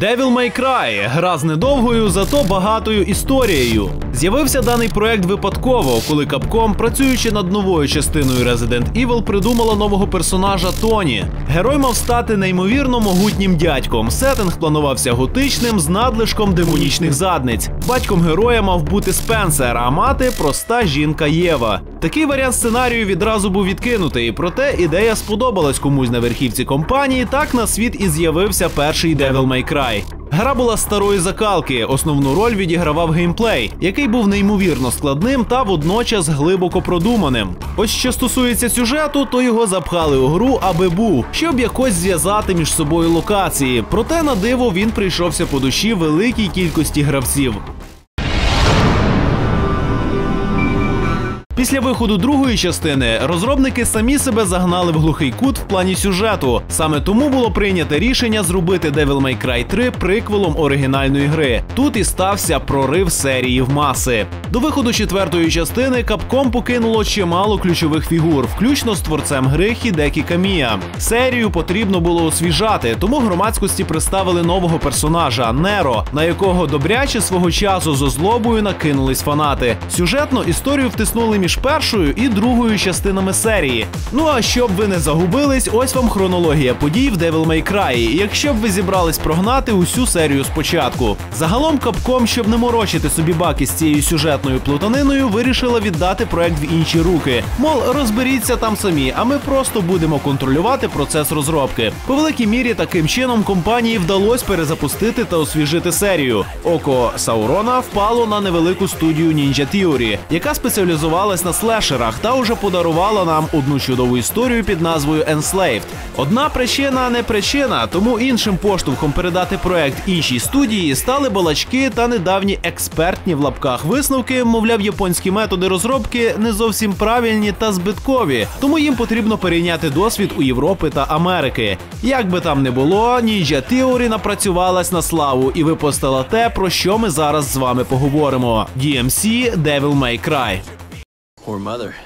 Devil May Cry – гра з недовгою, зато багатою історією. З'явився даний проект випадково, коли Capcom, працюючи над новою частиною Resident Evil, придумала нового персонажа Тоні. Герой мав стати неймовірно могутнім дядьком. Сеттинг планувався готичним з надлишком демонічних задниць. Батьком героя мав бути Спенсер, а мати проста жінка Єва. Такий варіант сценарію відразу був відкинутий, проте ідея сподобалась комусь на верхівці компанії. Так на світ і з'явився перший Devil May Cry. Гра була старої закалки. Основну роль відігравав геймплей, який був неймовірно складним та водночас глибоко продуманим. Ось що стосується сюжету, то його запхали у гру, аби був, щоб якось зв'язати між собою локації. Проте на диво він прийшовся по душі великій кількості гравців. Після виходу другої частини розробники самі себе загнали в глухий кут в плані сюжету. Саме тому було прийнято рішення зробити Devil May Cry 3 приквелом оригінальної гри. Тут і стався прорив серії в маси. До виходу четвертої частини Capcom покинуло чимало ключових фігур, включно з творцем гри Хідекі Камія. Серію потрібно було освіжати, тому громадськості представили нового персонажа Неро, на якого добряче свого часу зо злобою накинулись фанати. Сюжетно історію втиснули між першою і другою частинами серії. Ну а щоб ви не загубились, ось вам хронологія подій в Devil May Cry, якщо б ви зібрались прогнати усю серію спочатку. Загалом Capcom, щоб не морочити собі баки з цією сюжетною плутаниною, вирішила віддати проект в інші руки. Мол, розберіться там самі, а ми просто будемо контролювати процес розробки. По великій мірі таким чином компанії вдалося перезапустити та освіжити серію. Око Саурона впало на невелику студію Ninja Theory, яка спеціалізувалась на слешерах та уже подарувала нам одну чудову історію під назвою Enslaved. Одна причина не причина, тому іншим поштовхом передати проект іншій студії стали балачки та недавні експертні в лапках висновки, мовляв, японські методи розробки не зовсім правильні та збиткові, тому їм потрібно перейняти досвід у Європи та Америки. Як би там не було, Ninja Theory напрацювалась на славу і випустила те, про що ми зараз з вами поговоримо: DMC Devil May Cry. Or mother.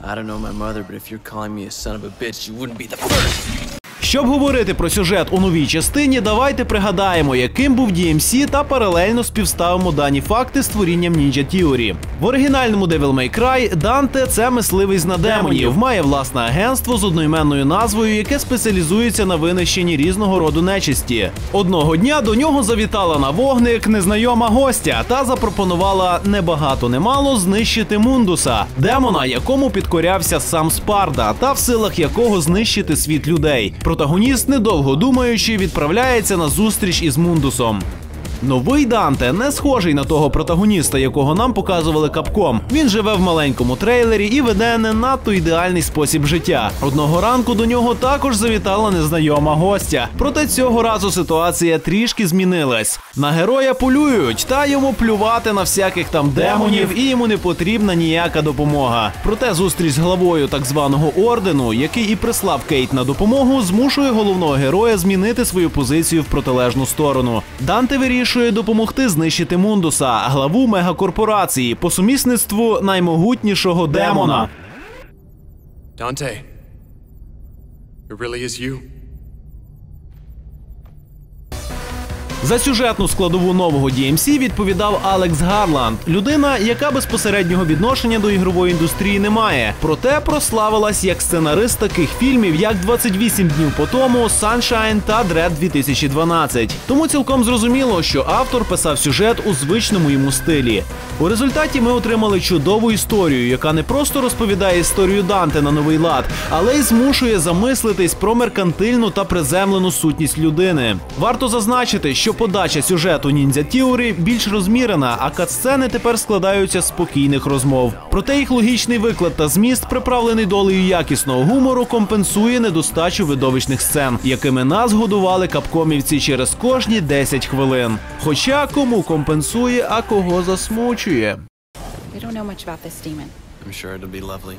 I don't know my mother, but if you're calling me a son of a bitch, you wouldn't be the first. Щоб говорити про сюжет у новій частині, давайте пригадаємо, яким був DMC та паралельно співставимо дані факти з творінням Ninja Theory. В оригінальному Devil May Cry Данте це мисливець на демонів, має власне агентство з одноіменною назвою, яке спеціалізується на винищенні різного роду нечисті. Одного дня до нього завітала на вогник незнайома гостя та запропонувала небагато немало знищити Мундуса, демона, якому підкорявся сам Спарда, та в силах якого знищити світ людей. Протагоніст, недовго думаючи, відправляється на зустріч із Мундусом. Новий Данте не схожий на того протагоніста, якого нам показували Капком. Він живе в маленькому трейлері і веде не надто ідеальний спосіб життя. Одного ранку до нього також завітала незнайома гостя. Проте цього разу ситуація трішки змінилась. На героя полюють, та йому плювати на всяких там демонів, і йому не потрібна ніяка допомога. Проте зустріч з главою так званого ордену, який і прислав Кейт на допомогу, змушує головного героя змінити свою позицію в протилежну сторону. Данте вирішує допомогти знищити Мундуса, главу мегакорпорації, по сумісництву наймогутнішого демона. Dante, it really is. За сюжетну складову нового DMC відповідав Алекс Гарланд, людина, яка безпосереднього відношення до ігрової індустрії не має. Проте прославилась як сценарист таких фільмів, як «28 днів по тому, Sunshine та Dread 2012. Тому цілком зрозуміло, що автор писав сюжет у звичному йому стилі. У результаті ми отримали чудову історію, яка не просто розповідає історію Данте на новий лад, але й змушує замислитись про меркантильну та приземлену сутність людини. Варто зазначити, що подача сюжету Ніндзя Theory більш розмірена, а катсцени тепер складаються з спокійних розмов. Проте їх логічний виклад та зміст, приправлений долею якісного гумору, компенсує недостачу видовищних сцен, якими нас годували капкомівці через кожні 10 хвилин. Хоча кому компенсує, а кого засмучує. We don't know much about this demon. I'm sure it'll be lovely.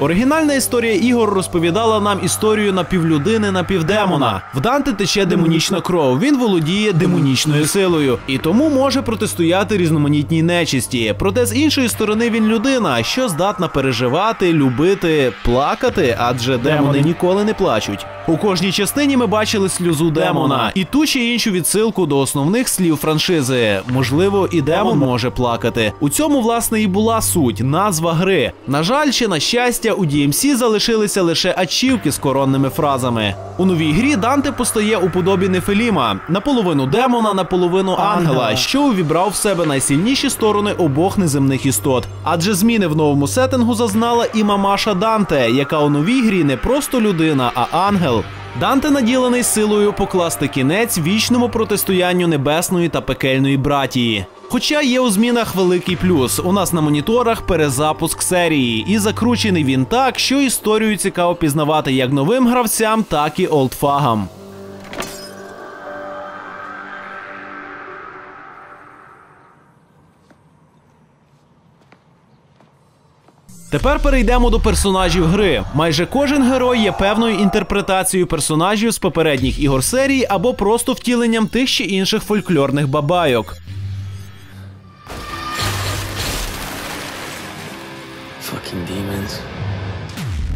Оригінальна історія ігор розповідала нам історію напівлюдини, напівдемона. В Данте тече демонічна кров. Він володіє демонічною силою і тому може протистояти різноманітній нечисті. Проте з іншої сторони він людина, що здатна переживати, любити, плакати, адже демони ніколи не плачуть. У кожній частині ми бачили сльозу демона і ту чи іншу відсилку до основних слів франшизи. Можливо, і демон може плакати. У цьому власне і була суть, назва гри. На жаль, чи на щастя, у DMC залишилися лише ачівки з коронними фразами. У новій грі Данте постає у подобі Нефеліма, наполовину демона, наполовину ангела, що увібрав в себе найсильніші сторони обох неземних істот. Адже зміни в новому сеттингу зазнала і мамаша Данте, яка у новій грі не просто людина, а ангел. Данте наділений силою покласти кінець вічному протистоянню небесної та пекельної братії. Хоча є у змінах великий плюс. У нас на моніторах перезапуск серії, і закручений він так, що історію цікаво пізнавати як новим гравцям, так і олдфагам. Тепер перейдемо до персонажів гри. Майже кожен герой є певною інтерпретацією персонажів з попередніх ігор серії або просто втіленням тих чи інших фольклорних бабайок.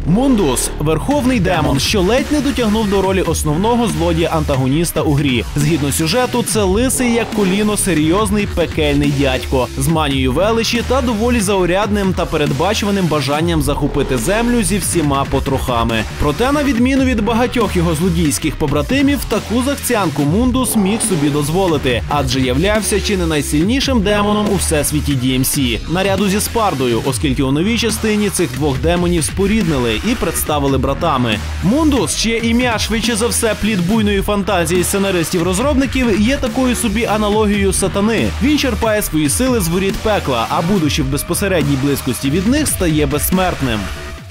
Мундус верховний демон, що ледь не дотягнув до ролі основного злодія антагоніста у грі. Згідно сюжету, це лисий як коліно серйозний пекельний дядько з манією величі та доволі заурядним та передбачуваним бажанням захопити землю зі всіма потрохами. Проте, на відміну від багатьох його злодійських побратимів, таку захцянку Мундус міг собі дозволити, адже являвся чи не найсильнішим демоном у всесвіті DMC, наряду зі Спардою, оскільки у новій частині цих двох демонів споріднили і представили братами. Мундус, чиє ім'я швидше за все плід буйної фантазії сценаристів-розробників, є такою собі аналогією сатани. Він черпає свої сили з воріт пекла, а будучи в безпосередній близькості від них, стає безсмертним.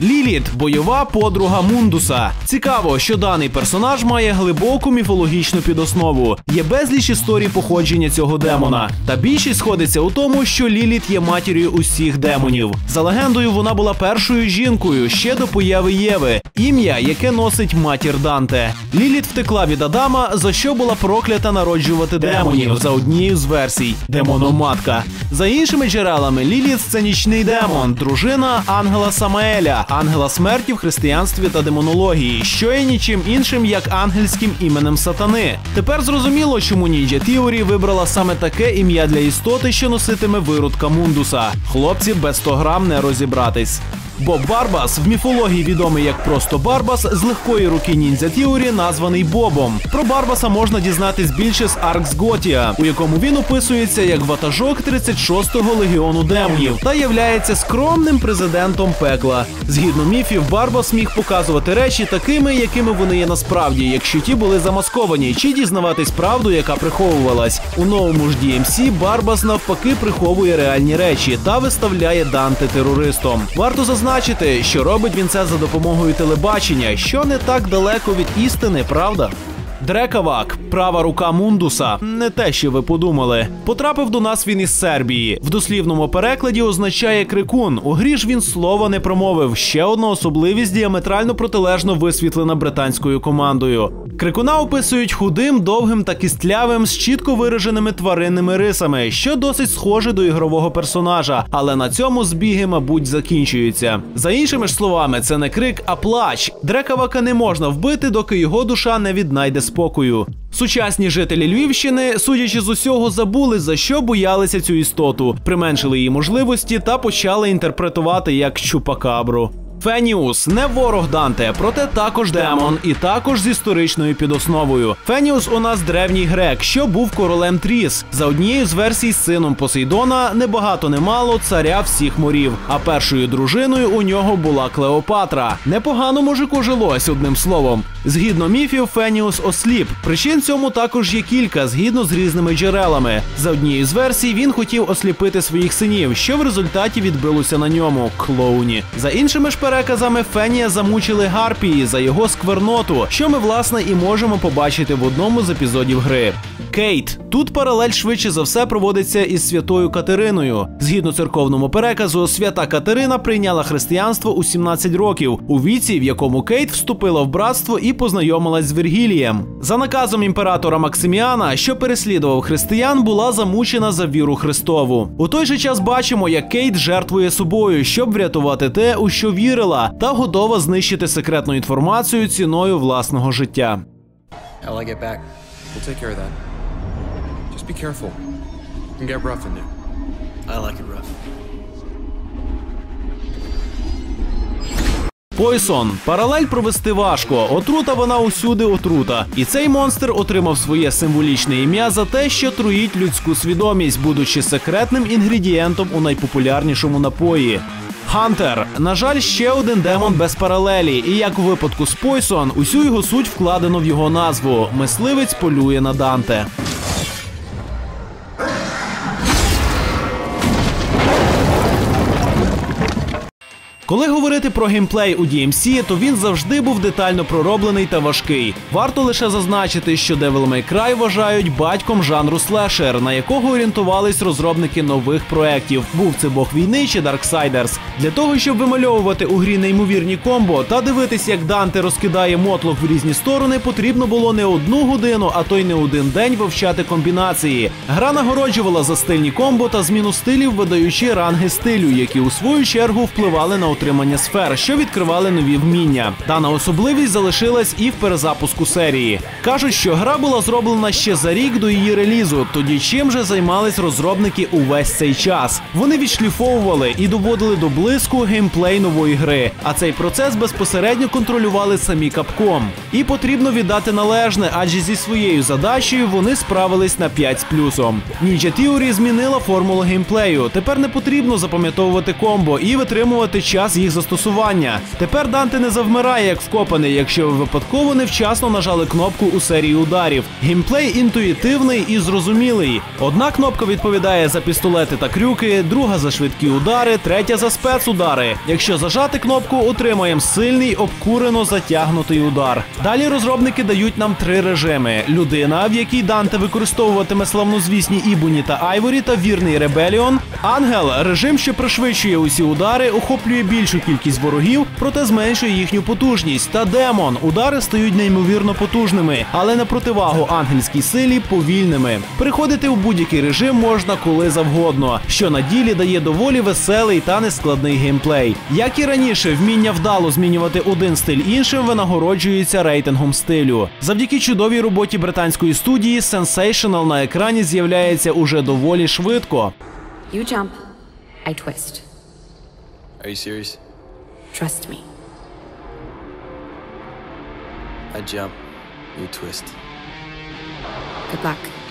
Ліліт бойова подруга Мундуса. Цікаво, що даний персонаж має глибоку міфологічну підоснову. Є безліч історій походження цього демона. Та більшість сходиться у тому, що Ліліт є матір'ю усіх демонів. За легендою, вона була першою жінкою ще до появи Єви, ім'я, яке носить матір Данте. Ліліт втекла від Адама, за що була проклята народжувати демонів за однією з версій демономатка. За іншими джерелами, Ліліт це нічний демон, дружина ангела Самаеля, ангела смерті в християнстві та демонології, що є нічим іншим як ангельським іменем сатани. Тепер зрозуміло, чому Ninja Theory вибрала саме таке ім'я для істоти, що носитиме виродка Мундуса. Хлопці без 100 грам не розібратись. Боб Барбас в міфології відомий як просто Барбас з легкої руки ніндзя Тіорі, названий Бобом. Про Барбаса можна дізнатись більше з Аркс Готія, у якому він описується як ватажок 36-го легіону демонів та являється скромним президентом пекла. Згідно міфів, Барбас міг показувати речі такими, якими вони є насправді, якщо ті були замасковані, чи дізнаватись правду, яка приховувалась. У новому ж DMC Барбас навпаки приховує реальні речі та виставляє Данте терористом. Варто зазначити, що робить він це за допомогою телебачення, що не так далеко від істини, правда? Дрекавак, права рука Мундуса, не те, що ви подумали. Потрапив до нас він із Сербії. В дослівному перекладі означає крикун. У грі ж він слова не промовив. Ще одна особливість діаметрально протилежно висвітлена британською командою. Крикуна описують худим, довгим та кістлявим з чітко вираженими тваринними рисами, що досить схоже до ігрового персонажа, але на цьому збіги, мабуть, закінчуються. За іншими ж словами, це не крик, а плач. Дрекавака не можна вбити, доки його душа не віднайде спокою. Сучасні жителі Львівщини, судячи з усього, забули за що боялися цю істоту, применшили її можливості та почали інтерпретувати як чупакабру. Феніус не ворог Данте, проте також демон і також з історичною підосновою. Феніус у нас древній грек, що був королем Тріс. За однією з версій сином Посейдона небагато не мало царя всіх морів. А першою дружиною у нього була Клеопатра. Непогано мужику жилось одним словом. Згідно міфів, Феніус осліп. Причин цьому також є кілька, згідно з різними джерелами. За однією з версій він хотів осліпити своїх синів, що в результаті відбилося на ньому клоуні. За іншими ж переказами Фенія замучили Гарпії за його скверноту, що ми власне і можемо побачити в одному з епізодів гри. Кейт тут паралель швидше за все проводиться із святою Катериною. Згідно церковному переказу, свята Катерина прийняла християнство у 17 років, у віці, в якому Кейт вступила в братство і познайомилась з Вергілієм. За наказом імператора Максиміана, що переслідував християн, була замучена за віру Христову. У той же час бачимо, як Кейт жертвує собою, щоб врятувати те, у що вірила, та готова знищити секретну інформацію ціною власного життя. Пойсон. Паралель провести важко. Отрута вона усюди отрута. І цей монстр отримав своє символічне ім'я за те, що труїть людську свідомість, будучи секретним інгредієнтом у найпопулярнішому напої. Хантер, на жаль, ще один демон без паралелі, і як у випадку з Пойсон, усю його суть вкладено в його назву. Мисливець полює на Данте. Коли говорити про геймплей у DMC, то він завжди був детально пророблений та важкий. Варто лише зазначити, що Devil May Cry вважають батьком жанру слешер, на якого орієнтувались розробники нових проєктів, був це Бог війни чи Darksiders. Для того, щоб вимальовувати у грі неймовірні комбо та дивитись, як Данте розкидає мотлох в різні сторони, потрібно було не одну годину, а то й не один день вивчати комбінації. Гра нагороджувала за стильні комбо та зміну стилів, видаючи ранги стилю, які у свою чергу впливали на отримання сфер, що відкривали нові вміння. Дана особливість залишилась і в перезапуску серії. Кажуть, що гра була зроблена ще за рік до її релізу. Тоді чим же займались розробники увесь цей час? Вони відшліфовували і доводили до блиску геймплей нової гри. А цей процес безпосередньо контролювали самі Capcom. І потрібно віддати належне, адже зі своєю задачею вони справились на 5 з плюсом. Ninja Theory змінила формулу геймплею. Тепер не потрібно запам'ятовувати комбо і витримувати час їх застосування. Тепер Данте не завмирає як вкопаний, якщо ви випадково невчасно нажали кнопку у серії ударів. Геймплей інтуїтивний і зрозумілий. Одна кнопка відповідає за пістолети та крюки, друга за швидкі удари, третя за спецудари. Якщо зажати кнопку, отримаємо сильний обкурено затягнутий удар. Далі розробники дають нам три режими: людина, в якій Данте використовуватиме славнозвісні Ібуні та Айворі та вірний Ребеліон. Ангел режим, що пришвидшує усі удари, охоплює більшу кількість ворогів, проте зменшує їхню потужність. Та демон удари стають неймовірно потужними, але на противагу ангельській силі повільними. Переходити у будь-який режим можна коли завгодно, що на ділі дає доволі веселий та нескладний геймплей. Як і раніше, вміння вдало змінювати один стиль іншим винагороджується рейтингом стилю. Завдяки чудовій роботі британської студії Sensational на екрані з'являється уже доволі швидко. You jump, I twist. Are you serious? Trust me. I jump, you twist. Good luck.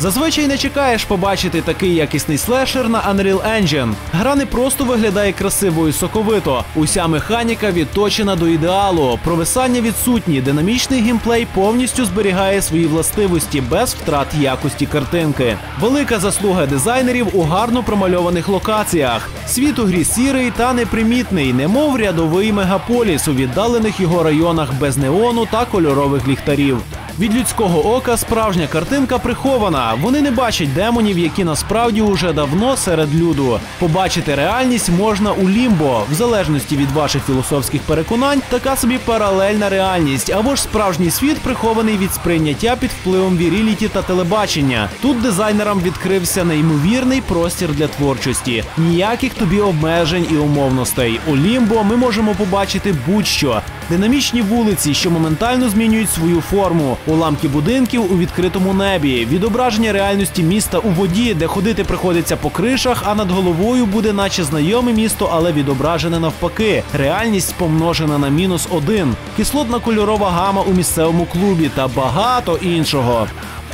Зазвичай не чекаєш побачити такий якісний слешер на Unreal Engine. Гра не просто виглядає красиво і соковито. Уся механіка відточена до ідеалу. Провисання відсутні. Динамічний геймплей повністю зберігає свої властивості без втрат якості картинки. Велика заслуга дизайнерів у гарно промальованих локаціях. Світ у грі сірий та непримітний, немов рядовий мегаполіс у віддалених його районах без неону та кольорових ліхтарів. Від людського ока справжня картинка прихована. Вони не бачать демонів, які насправді уже давно серед люду. Побачити реальність можна у лімбо, в залежності від ваших філософських переконань, така собі паралельна реальність, або ж справжній світ прихований від сприйняття під впливом віріліті та телебачення. Тут дизайнерам відкрився неймовірний простір для творчості. Ніяких тобі обмежень і умовностей. У лімбо ми можемо побачити будь-що. Динамічні вулиці, що моментально змінюють свою форму, уламки будинків у відкритому небі, відображення реальності міста у воді, де ходити приходиться по кришах, а над головою буде наче знайоме місто, але відображене навпаки. Реальність помножена на мінус один, кислотна кольорова гама у місцевому клубі та багато іншого.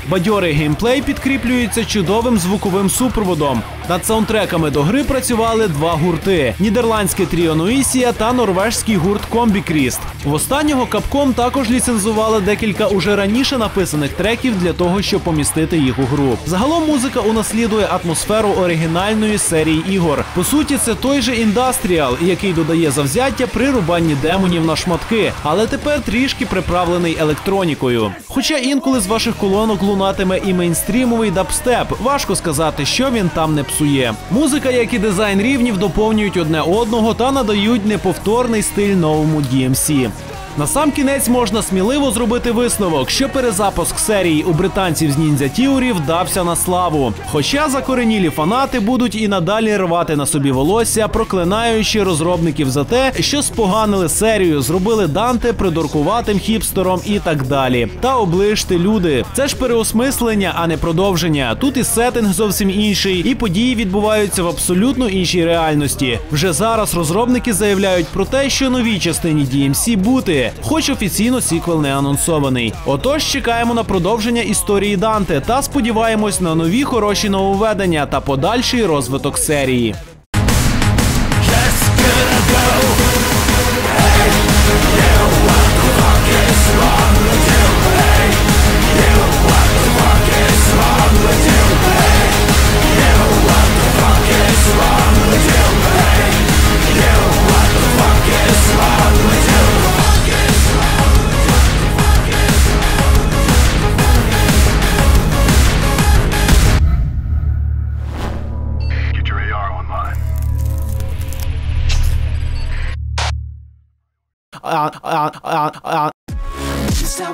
Бадьорий геймплей підкріплюється чудовим звуковим супроводом. Над саундтреками до гри працювали два гурти: нідерландське тріо Ноісія та норвежський гурт Комбікріст. В останнього Capcom також ліцензували декілька уже раніше написаних треків для того, щоб помістити їх у гру. Загалом музика унаслідує атмосферу оригінальної серії ігор. По суті, це той же індастріал, який додає завзяття при рубанні демонів на шматки, але тепер трішки приправлений електронікою. Хоча інколи з ваших колонок лунатиме і мейнстрімовий дабстеп, важко сказати, що він там не псує. Музика, як і дизайн рівнів, доповнюють одне одного та надають неповторний стиль новому DMC. На сам кінець можна сміливо зробити висновок, що перезапуск серії у британців з Ninja Theory вдався на славу. Хоча закоренілі фанати будуть і надалі рвати на собі волосся, проклинаючи розробників за те, що споганили серію, зробили Данте придуркуватим хіпстером і так далі. Та оближте люди. Це ж переосмислення, а не продовження. Тут і сеттинг зовсім інший, і події відбуваються в абсолютно іншій реальності. Вже зараз розробники заявляють про те, що новій частині DMC бути хоч офіційно сіквел не анонсований. Отож, чекаємо на продовження історії Данте та сподіваємось на нові хороші нововведення та подальший розвиток серії. Stop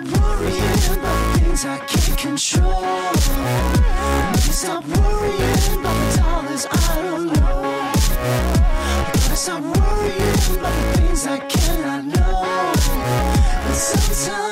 worrying about things I can't control. Stop worrying about the dollars I don't know. Stop worrying about things I cannot know. But sometimes.